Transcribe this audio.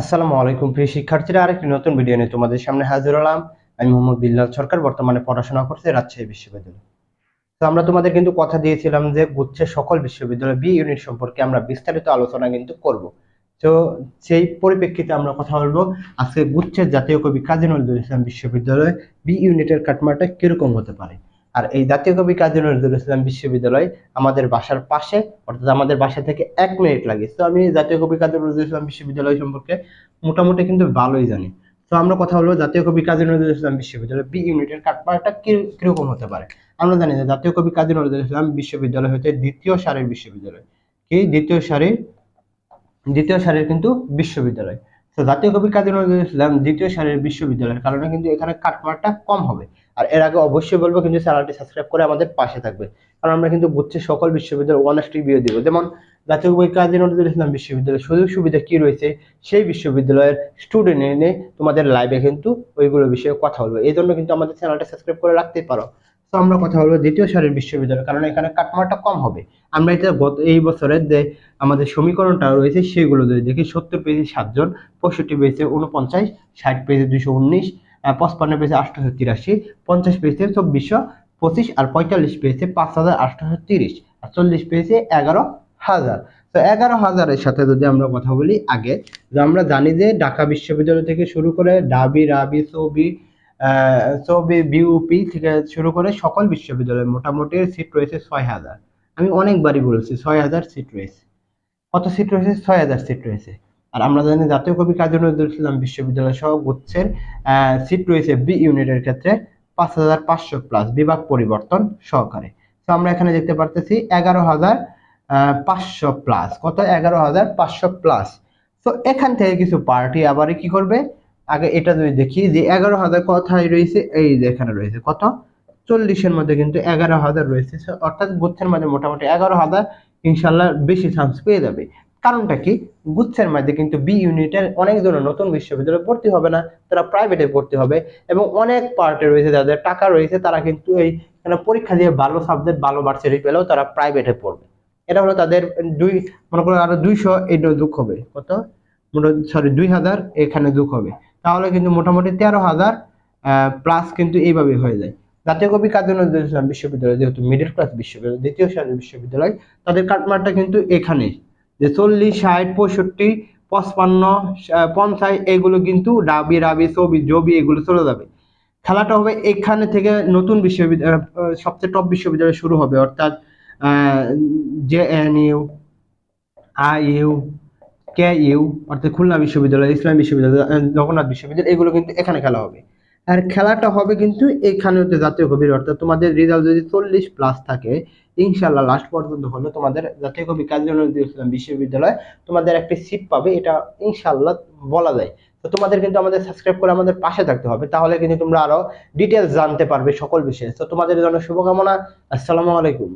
আসসালামু আলাইকুম প্রিয় শিক্ষার্থীরা, আরেকটি নতুন ভিডিও নিয়ে তোমাদের সামনে হাজির হলাম। আমি মোহাম্মদ বিল্লাল সরকার, বর্তমানে পড়াশোনা করছি রাজশাহী বিশ্ববিদ্যালয়ে। তো আমরা তোমাদের কিন্তু কথা দিয়েছিলাম যে গুচ্ছের সকল বিশ্ববিদ্যালয় বি ইউনিট সম্পর্কে আমরা বিস্তারিত আলোচনা কিন্তু করব। তো সেই পরিপ্রেক্ষিতে আমরা কথা বলব, আজকে গুচ্ছের জাতীয় কবি কাজী নজরুল ইসলাম বিশ্ববিদ্যালয় বি ইউনিটের কাটমাটা কীরকম হতে পারে? আর এই জাতীয় কবি কাজী নজরুল ইসলাম বিশ্ববিদ্যালয় আমাদের বাসার পাশে, অর্থাৎ আমাদের বাসা থেকে এক মিনিট লাগে। তো আমি জাতীয় কবি কাজী নজরুল ইসলাম বিশ্ববিদ্যালয় সম্পর্কে মোটামুটি কিন্তু ভালোই জানি। তো আমরা কথা বলব জাতীয় কবি কাজী নজরুল ইসলাম বিশ্ববিদ্যালয় বি ইউনিটের কাটমাটা কীরকম হতে পারে? আমরা জানি যে জাতীয় কবি কাজী নজরুল ইসলাম বিশ্ববিদ্যালয় হচ্ছে দ্বিতীয় সারির বিশ্ববিদ্যালয়। কি? দ্বিতীয় সারির দ্বিতীয় সারির কিন্তু বিশ্ববিদ্যালয়। তো জাতীয় কবি কাজী নজরুল ইসলাম দ্বিতীয় সারির বিশ্ববিদ্যালয়ের কারণে কিন্তু এখানে কাটমারটা কম হবে। আর এর আগে অবশ্যই বলব কিন্তু চ্যানেলটি সাবস্ক্রাইব করে আমাদের পাশে থাকবে। কারণ আমরা কিন্তু বুঝছি সকল বিশ্ববিদ্যালয় ওয়ান রিভিউ দিব। যেমন জাতীয় কবি কাজী নজরুল ইসলাম বিশ্ববিদ্যালয়ের সুযোগ সুবিধা কি রয়েছে, সেই বিশ্ববিদ্যালয়ের স্টুডেন্ট এনে তোমাদের লাইভে কিন্তু ওইগুলো বিষয়ে কথা বলব। এই জন্য কিন্তু আমাদের চ্যানেলটা সাবস্ক্রাইব করে রাখতেই পারো। তো আমরা কথা বলব দ্বিতীয় সারির বিশ্ববিদ্যালয়, কারণ এখানে কাটমারটা কম হবে। আমরা এটা গত এই বছরের যে আমাদের সমীকরণটা রয়েছে, সেগুলো দেখি, সত্তর পেজে সাতজন, পঁয়ষট্টি পেজে উনপঞ্চাশ, ষাট পেজে দুশো উনিশ পঁচপান্ন পেজে আটশোশো তিরাশি পঞ্চাশ পেজে চব্বিশশো পঁচিশ আর পঁয়তাল্লিশ পেজে পাঁচ হাজার আটশোশো তিরিশ আর চল্লিশ পেজে এগারো হাজার। তো এগারো হাজারের সাথে যদি আমরা কথা বলি আগে যে আমরা জানি যে ঢাকা বিশ্ববিদ্যালয় থেকে শুরু করে ডাবি, রাবি, সবি সবি, বিউপি থেকে শুরু করে সকল বিশ্ববিদ্যালয়ে মোটামুটি সিট রয়েছে ছয় হাজার। আমি অনেকবারই বলেছি ছয় হাজার সিট রয়েছে। কত সিট রয়েছে? ছয় হাজার সিট রয়েছে। আর আমরা জানি জাতীয় কবি কাজী নজরুল ইসলাম বিশ্ববিদ্যালয় সহ গুচ্ছের সিট রয়েছে বি ইউনিটের ক্ষেত্রে পাঁচ হাজার পাঁচশো প্লাস বিভাগ পরিবর্তন সহকারে। তো আমরা এখানে দেখতে পারতেছি এগারো হাজার পাঁচশো প্লাস কত? এগারো হাজার পাঁচশো প্লাস তো এখান থেকে কিছু পার্টি আবার কি করবে? আগে এটা যদি দেখি যে এগারো হাজার কথাই রয়েছে? এই যে এখানে রয়েছে। কত? চল্লিশের মধ্যে কিন্তু এগারো হাজার রয়েছে। অর্থাৎ গুচ্ছের মধ্যে মোটামুটি এগারো হাজার ইনশাল্লাহ বেশি চান্স পেয়ে যাবে। কারণটা কি? গুচ্ছের মধ্যে কিন্তু বি ইউনিটের অনেক জন নতুন বিশ্ববিদ্যালয়ে ভর্তি হবে না, তারা প্রাইভেটে ভর্তি হবে এবং অনেক পার্টে রয়েছে যাদের টাকা রয়েছে, তারা কিন্তু এই পরীক্ষা দিয়ে ভালো সাবজেক্ট ভালো ভার্সিটি পেলেও তারা প্রাইভেটে পড়বে। এটা হলো তাদের দুই, মনে করো আরও দুইশো এটা দুঃখ হবে। কত? সরি দুই হাজার এখানে দুঃখ হবে। তাহলে কিন্তু মোটামুটি তেরো হাজার প্লাস কিন্তু এইভাবে হয়ে যায়। জাতীয় কবি কাজী নজরুল ইসলাম বিশ্ববিদ্যালয়, যেহেতু মিডল ক্লাস বিশ্ববিদ্যালয়, দ্বিতীয় শ্রেণির বিশ্ববিদ্যালয়, তাদের কাটমারটা কিন্তু এখানে যে চল্লিশ, ষাট, পঁয়ষট্টি, পঁচপান্ন পঞ্চাশ, এগুলো কিন্তু ডাবি রাবি সবি জবি, এগুলো চলে যাবে। খেলাটা হবে এখানে থেকে নতুন বিশ্ববিদ্যালয় সবচেয়ে টপ বিশ্ববিদ্যালয় শুরু হবে, অর্থাৎ J N U, I U, K U, অর্থাৎ খুলনা বিশ্ববিদ্যালয়, ইসলাম বিশ্ববিদ্যালয় জগন্নাথ বিশ্ববিদ্যালয়, এগুলো কিন্তু এখানে খেলা হবে। আর খেলাটা হবে কিন্তু এখানে হচ্ছে জাতীয় কবির অর্থাৎ তোমাদের রেজাল্ট যদি চল্লিশ প্লাস থাকে ইনশাল্লাহ লাস্ট পর্যন্ত হলো। তোমাদের জাতীয় কবি কাজী নজরুল ইসলাম বিশ্ববিদ্যালয়, তোমাদের একটি সিট পাবে, এটা ইনশাল্লাহ বলা যায়। তো তোমাদের কিন্তু আমাদের সাবস্ক্রাইব করে আমাদের পাশে থাকতে হবে, তাহলে কিন্তু তোমরা আরও ডিটেলস জানতে পারবে সকল বিষয়ে। তো তোমাদের জন্য শুভকামনা, আসসালামু আলাইকুম।